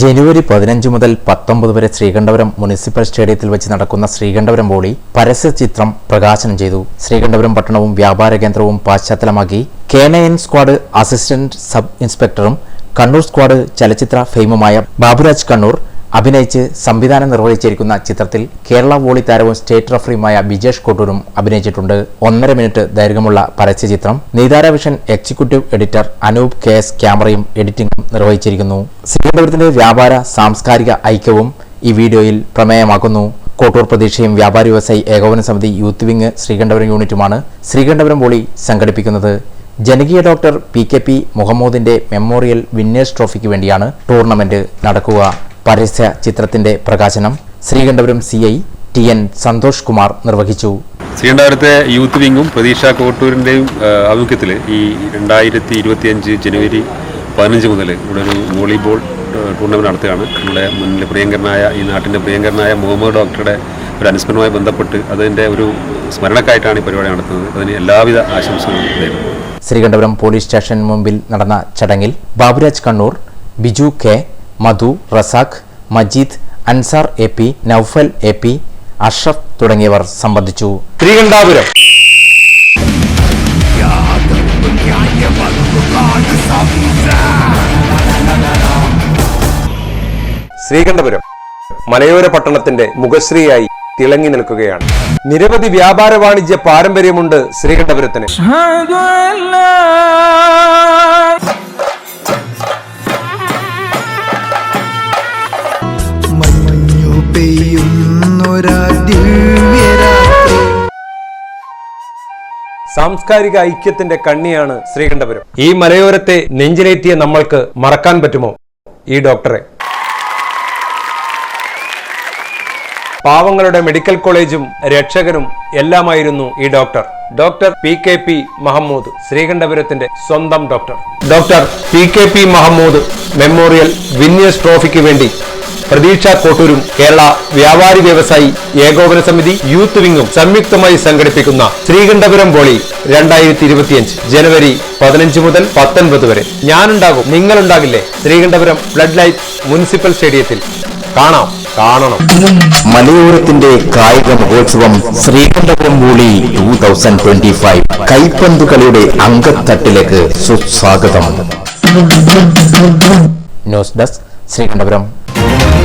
ജനുവരി പതിനഞ്ച് മുതൽ പത്തൊമ്പത് വരെ ശ്രീകണ്ഠപുരം മുനിസിപ്പൽ സ്റ്റേഡിയത്തിൽ വെച്ച് നടക്കുന്ന ശ്രീകണ്ഠപുരം ബോളി പരസ്യ ചിത്രം പ്രകാശനം ചെയ്തു. ശ്രീകണ്ഠപുരം പട്ടണവും വ്യാപാര കേന്ദ്രവും പശ്ചാത്തലമാക്കി. K nine squad assistant sub ഇൻസ്പെക്ടറും Kannur squad ചലച്ചിത്ര ഫെയിമുമായ ബാബുരാജ് കണ്ണൂർ അഭിനയിച്ച് സംവിധാനം നിർവഹിച്ചിരിക്കുന്ന ചിത്രത്തിൽ കേരള വോളി താരവും സ്റ്റേറ്റ് റഫറിയുമായ ബിജേഷ് കോട്ടൂരും അഭിനയിച്ചിട്ടുണ്ട്. ഒന്നര മിനിറ്റ് ദൈർഘ്യമുള്ള പരസ്യചിത്രം Neethara vision executive editor Anoop K S ക്യാമറയും എഡിറ്റിംഗും നിർവഹിച്ചിരിക്കുന്നു. ശ്രീകണ്ഠപുരത്തിന്റെ വ്യാപാര സാംസ്കാരിക ഐക്യവും ഈ വീഡിയോയിൽ പ്രമേയമാക്കുന്നു. കോട്ടൂർ പ്രതീക്ഷയും വ്യാപാരി വ്യവസായി ഏകോപന സമിതി യൂത്ത് വിങ് ശ്രീകണ്ഠപുരം യൂണിറ്റുമാണ് ശ്രീകണ്ഠപുരം വോളി സംഘടിപ്പിക്കുന്നത്. ജനകീയ ഡോക്ടർ പി കെ പി മുഹമ്മൂദിന്റെ മെമ്മോറിയൽ വിന്നേഴ്സ് ട്രോഫിക്ക് വേണ്ടിയാണ് ടൂർണമെന്റ് നടക്കുക. പരസ്യ ചിത്രത്തിന്റെ പ്രകാശനം Sreekandapuram C I T N Santhosh Kumar നിർവഹിച്ചു. ശ്രീകണ്ഠപുരത്തെ യൂത്ത് വിങ്ങും പ്രതീക്ഷ കോട്ടൂരിന്റെയും ആഭിമുഖ്യത്തിൽ ഈ രണ്ടായിരത്തി ഇരുപത്തിയഞ്ച് ജനുവരി പതിനഞ്ച് മുതൽ ഇവിടെ ഒരു വോളിബോൾ ടൂർണമെന്റ് നടത്തുകയാണ്. നമ്മുടെ മുന്നിൽ പ്രിയങ്കരനായ ഈ നാട്ടിന്റെ പ്രിയങ്കരനായ മുഹമ്മദ് ഡോക്ടറുടെ ഒരു അനുസ്മരണവുമായി ബന്ധപ്പെട്ട് അതിന്റെ ഒരു സ്മരണക്കായിട്ടാണ് ഈ പരിപാടി നടത്തുന്നത്. അതിന് എല്ലാവിധ ആശംസകളും നേരുന്നു. ശ്രീകണ്ഠപുരം പോലീസ് സ്റ്റേഷന് മുമ്പിൽ നടന്ന ചടങ്ങിൽ Baburaj Kannur Biju K Madhu Razak Majeed Ansar A P Noufal A P Ashraf തുടങ്ങിയവർ സംബന്ധിച്ചു. ശ്രീകണ്ഠാപുരം. ശ്രീകണ്ഠപുരം. മലയോര പട്ടണത്തിന്റെ മുഖശ്രീയായി തിളങ്ങി നിൽക്കുകയാണ്. നിരവധി വ്യാപാര വാണിജ്യ പാരമ്പര്യമുണ്ട് ശ്രീകണ്ഠപുരത്തിന്. സാംസ്കാരിക ഐക്യത്തിന്റെ കണ്ണിയാണ് ശ്രീകണ്ഠപുരം. ഈ മലയോരത്തെ നെഞ്ചിലേറ്റിയ നമ്മൾക്ക് മറക്കാൻ പറ്റുമോ? ഈ ഡോക്ടറെ. പാവങ്ങളുടെ മെഡിക്കൽ കോളേജും രക്ഷകനും എല്ലാമായിരുന്നു ഈ doctor. Doctor P K P Mahamood ശ്രീകണ്ഠപുരത്തിന്റെ സ്വന്തം doctor. Doctor P K P Mahamood memorial winners ട്രോഫിക്ക് വേണ്ടി പ്രതീക്ഷ കോട്ടൂരും കേരള വ്യാപാരി വ്യവസായി ഏകോപന സമിതി യൂത്ത് വിങ്ങും സംയുക്തമായി സംഘടിപ്പിക്കുന്ന ശ്രീകണ്ഠപുരം ബോളി രണ്ടായിരത്തി ഇരുപത്തിയഞ്ച് ജനുവരി പതിനഞ്ച് മുതൽ പത്തൊൻപത് വരെ. ഞാനുണ്ടാകും നിങ്ങളുണ്ടാകില്ലേ? ശ്രീകണ്ഠപുരം ബ്ലഡ് ലൈറ്റ് മുനിസിപ്പൽ സ്റ്റേഡിയത്തിൽ. കാണാം കാണണം. മലയോരത്തിന്റെ കായിക മഹോത്സവം Sreekandapuram volley two thousand twenty five കൈപ്പന്തു കളിയുടെ അങ്കത്തട്ടിലേക്ക് സുസ്വാഗതം. News desk Sreekandapuram. Thank you.